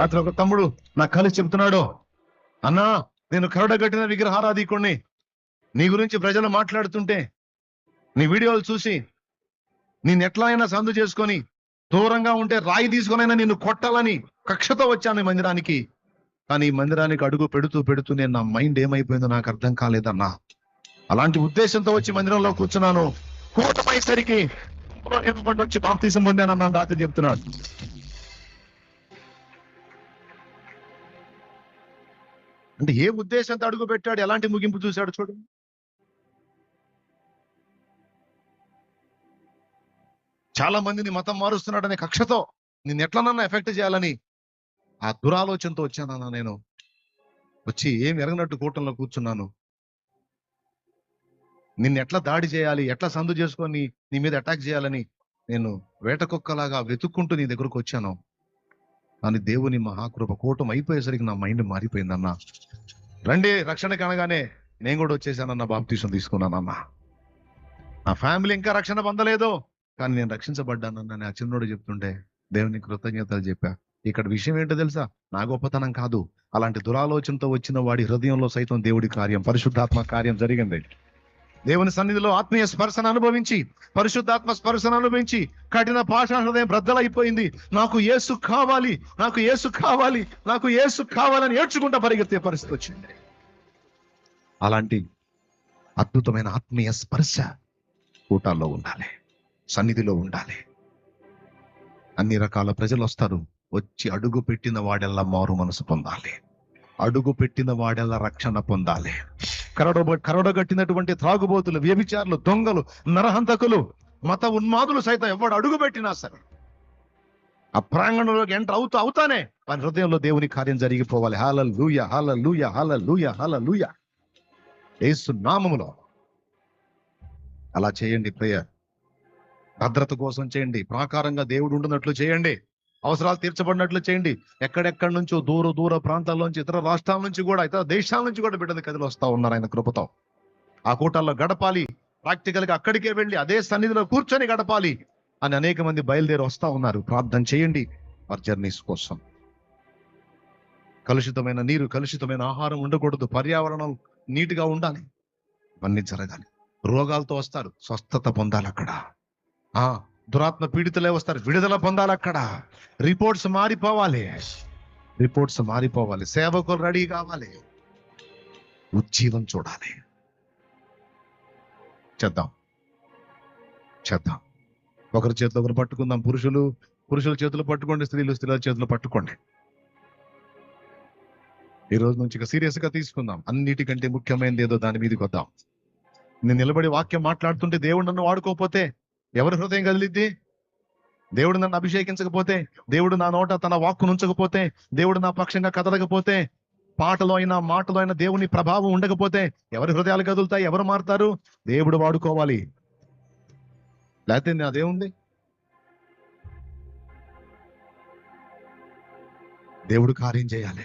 అతను ఒక తమ్ముడు నాకు కలిసి చెప్తున్నాడు అన్నా నేను కరడగట్టిన విగ్రహారాధికుణ్ణి. నీ గురించి ప్రజలు మాట్లాడుతుంటే నీ వీడియోలు చూసి నేను ఎట్లా అయినా సందు చేసుకొని దూరంగా ఉంటే రాయి తీసుకొనైనా నిన్ను కొట్టాలని కక్షతో వచ్చాను ఈ మందిరానికి. కానీ ఈ మందిరానికి అడుగు పెడుతూ పెడుతూ నేను నా మైండ్ ఏమైపోయిందో నాకు అర్థం కాలేదన్నా. అలాంటి ఉద్దేశంతో వచ్చి మందిరంలో కూర్చున్నాను. కూటమైసరికి వచ్చి బాప్తీసం పొందానన్నా రాత్రి చెప్తున్నాడు. అంటే ఏ ఉద్దేశంతో అడుగు పెట్టాడు? ఎలాంటి ముగింపు చూశాడు చూడు చాలా మందిని మతం మారుస్తున్నాడనే కక్షతో నిన్ను ఎట్లనన్నా ఎఫెక్ట్ చేయాలని ఆ దురాలోచనతో వచ్చానన్నా నేను. వచ్చి ఏం ఎరగనట్టు కూటంలో కూర్చున్నాను. నిన్ను ఎట్లా దాడి చేయాలి? ఎట్లా సందు చేసుకొని నీ మీద అటాక్ చేయాలని నేను వేటకొక్కలాగా వెతుక్కుంటూ నీ దగ్గరకు వచ్చాను. కానీ దేవుని మహాకృప కూటం అయిపోయేసరికి నా మైండ్ మారిపోయిందన్న. రండి రక్షణకి అనగానే నేను కూడా వచ్చేసానన్న బాప్తీసం తీసుకున్నానన్న. నా ఫ్యామిలీ ఇంకా రక్షణ పొందలేదు కానీ నేను రక్షించబడ్డానన్న ఆ చిన్నోడు చెప్తుంటే దేవుని కృతజ్ఞతలు చెప్పా. ఇక్కడ విషయం ఏంటో తెలుసా? నా గొప్పతనం కాదు. అలాంటి దురాలోచనతో వచ్చిన వాడి హృదయంలో సైతం దేవుడి కార్యం పరిశుద్ధాత్మ కార్యం జరిగింది. దేవుని సన్నిధిలో ఆత్మీయ స్పర్శను అనుభవించి పరిశుద్ధాత్మ స్పర్శను అనుభవించి కఠిన పాషా హృదయం బ్రద్దలైపోయింది నాకు ఏసు కావాలి నాకు ఏసు కావాలి నాకు యేసు కావాలని ఏడ్చుకుంటా పరిగెత్తే పరిస్థితి వచ్చింది. అలాంటి అద్భుతమైన ఆత్మీయ స్పర్శ కూటాల్లో ఉండాలి సన్నిధిలో ఉండాలి. అన్ని రకాల ప్రజలు వస్తారు వచ్చి అడుగు పెట్టిన వాడెల్లా మారు మనసు పొందాలి. అడుగు పెట్టిన వాడెల్లా రక్షణ పొందాలి. కరడ కరడగట్టినటువంటి త్రాగుబోతులు వ్యభిచారులు దొంగలు నరహంతకులు మత ఉన్మాదులు సైతం ఎవడు అడుగు పెట్టినా సరే. ఆ ప్రాంగణంలోకి ఎంటర్ అవుతూ అవుతానే వారి హృదయంలో దేవుని కార్యం జరిగిపోవాలి. హాల లూయ హాల లూయ హాల లూయ హాల లూయ ఏసు నామములో. అలా చేయండి ప్రేయర్. భద్రత కోసం చేయండి. ప్రాకారంగా దేవుడు ఉండునట్లు చేయండి. అవసరాలు తీర్చబడినట్లు చేయండి. ఎక్కడెక్కడి నుంచో దూర దూర ప్రాంతాల్లోంచి ఇతర రాష్ట్రాల నుంచి కూడా ఇతర దేశాల నుంచి కూడా బిడ్డలు కదిలి వస్తా ఉన్నారు ఆయన కృపతో. ఆ కూటాల్లో గడపాలి. ప్రాక్టికల్గా అక్కడికే వెళ్ళి అదే సన్నిధిలో కూర్చొని గడపాలి అని అనేక మంది బయలుదేరి వస్తా ఉన్నారు. ప్రార్థన చేయండి. వారి జర్నీస్ కోసం. కలుషితమైన నీరు కలుషితమైన ఆహారం ఉండకూడదు. పర్యావరణం నీట్గా ఉండాలి. ఇవన్నీ జరగాలి. రోగాలతో వస్తారు. స్వస్థత పొందాలి అక్కడ. ఆ దురాత్మ పీడితులే వస్తారు. విడుదల పొందాలి అక్కడ. రిపోర్ట్స్ మారిపోవాలి. రిపోర్ట్స్ మారిపోవాలి. సేవకులు రెడీ కావాలి. ఉజ్జీవం చూడాలి. చేద్దాం. చేద్దాం. ఒకరి చేతిలో ఒకరు పట్టుకుందాం. పురుషులు పురుషుల చేతులు పట్టుకోండి. స్త్రీలు స్త్రీల చేతులు పట్టుకోండి. ఈ రోజు నుంచి ఇక సీరియస్గా తీసుకుందాం. అన్నిటికంటే ముఖ్యమైనది ఏదో దాని మీదకి వద్దాం. నేను నిలబడి వాక్యం మాట్లాడుతుంటే దేవుడు నన్ను వాడుకోకపోతే ఎవరి హృదయం కదిలిద్ది? దేవుడు నన్ను అభిషేకించకపోతే దేవుడు నా నోట తన వాక్కు ఉంచకపోతే దేవుడు నా పక్షంగా కదలకపోతే పాటలో అయినా మాటలో అయినా దేవుని ప్రభావం ఉండకపోతే ఎవరి హృదయాలు కదులుతాయి? ఎవరు మారుతారు? దేవుడు వాడుకోవాలి. లేకపోతే అదేముంది దేవుడు కార్యం చేయాలి.